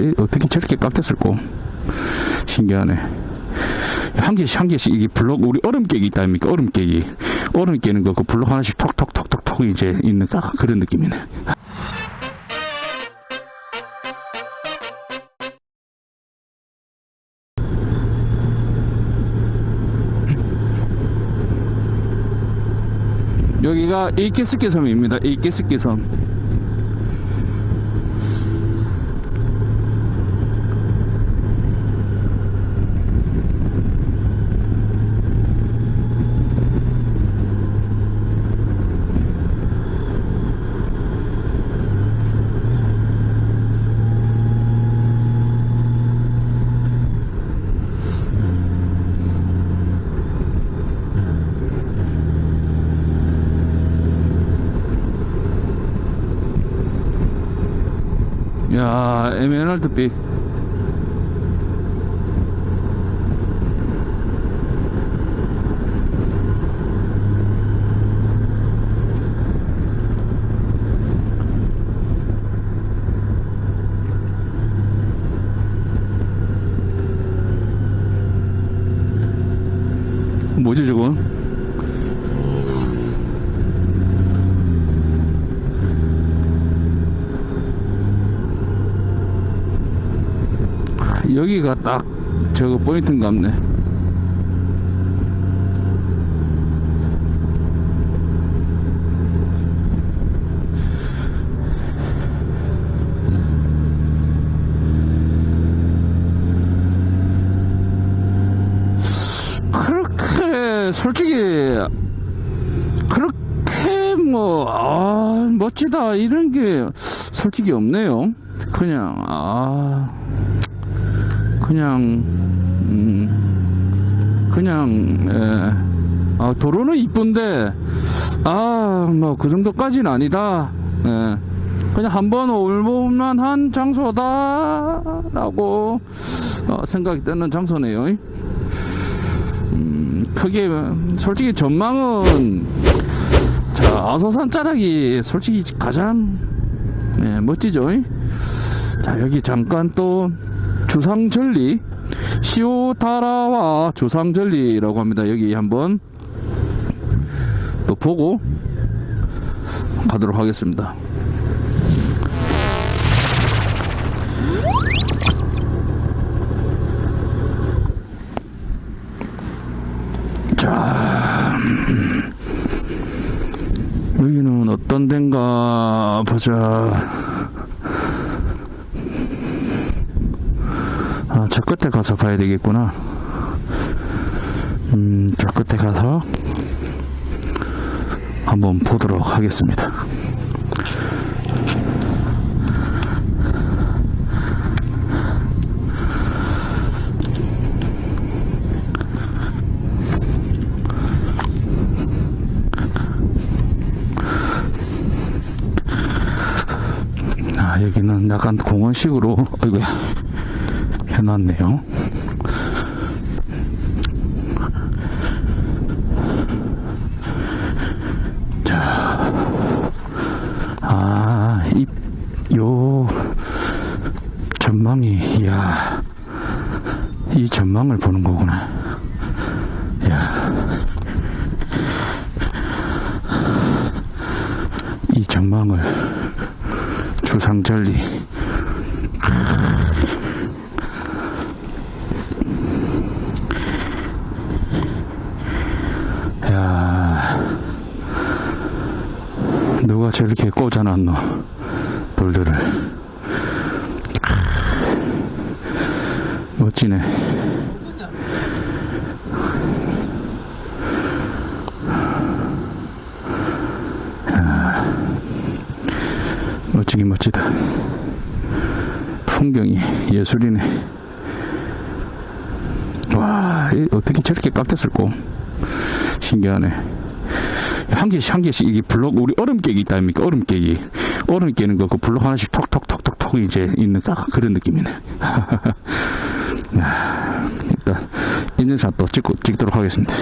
이 어떻게 저렇게 깎였을까? 신기하네. 한 개씩 한 이게 블록 우리 얼음 깨기 있다 아닙니까? 얼음 깨기. 얼음 깨는 거 그 블록 하나씩 톡톡톡톡톡 이제 있는 딱 그런 느낌이네. 여기가 이케스케 섬입니다. 이케스케 섬. Já, ef ég er náttúrulega býð 여기가 딱 저거 포인트인 같네. 그렇게 솔직히 그렇게 뭐 아, 멋지다 이런 게 솔직히 없네요. 그냥 아 그냥 음, 그냥 예. 아, 도로는 이쁜데 아 뭐 그 정도까지는 아니다. 예. 그냥 한번 올볼만 한 장소다 라고 어, 생각이 드는 장소네요. 음, 크게 솔직히 전망은 자 아소산 자락이 솔직히 가장 예, 멋지죠. 자 여기 잠깐 또 주상절리 시오타라와 주상절리라고 합니다. 여기 한번 또 보고 가도록 하겠습니다. 자, 음, 여기는 어떤 데인가 보자. 아, 저 끝에 가서 봐야 되겠구나. 음, 저 끝에 가서 한번 보도록 하겠습니다. 아, 여기는 약간 공원식으로, 어이구, 해놨네요. 자, 아, 이, 요, 전망이, 이야, 이 전망을 보는 거구나. 야, 이 전망을 주상절리 누가 저렇게 꽂아놨노 돌들을. 멋지네. 야, 멋지긴 멋지다. 풍경이 예술이네. 와이 어떻게 저렇게 깎였을까 신기하네. 한 개씩 한 개씩 이게 블록 우리 얼음 깨기 있다 아닙니까? 얼음 깨기. 얼음 깨는 거 그 블록 하나씩 톡톡톡톡톡 이제 있는 딱 그런 느낌이네. 야, 일단 인증샷 또 찍고 찍도록 하겠습니다.